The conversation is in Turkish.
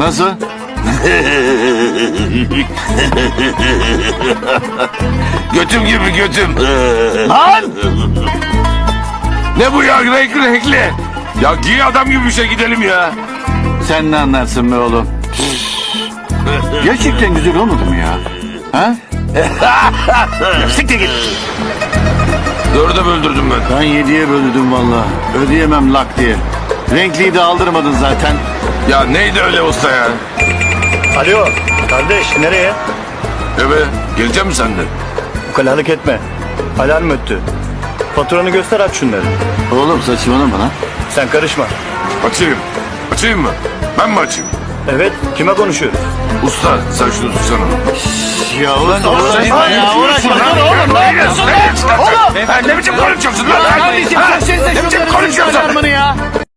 Nasıl? Götüm gibi götüm. Lan! Ne bu ya renkli renkli. Ya giy adam gibi bir şey gidelim ya. Sen ne anlarsın be oğlum? Gerçekten güzel olmadı mı ya? Ha? Siktir git. Dörde böldürdüm ben. Ben yediye böldüm valla. Ödeyemem lak diye. Renkliyi de aldırmadın zaten. Ya neydi öyle usta ya? Alo kardeş nereye? Eve gelecek misin sen de? Ukalalık etme. Alarm öttü. Faturanı göster aç şunları. Oğlum saçmalama lan. Sen karışma. Açayım. Açayım mı? Ben mi açayım? Evet kime konuşuyoruz? Usta sen şunu tutsana. Ya ulan uğraşma ya uğraşma. Oğlum ne yapıyorsun lan? Oğlum. Ne biçim konuşuyorsun lan? Ha? sen şey Ne biçim konuşuyorsun? ya.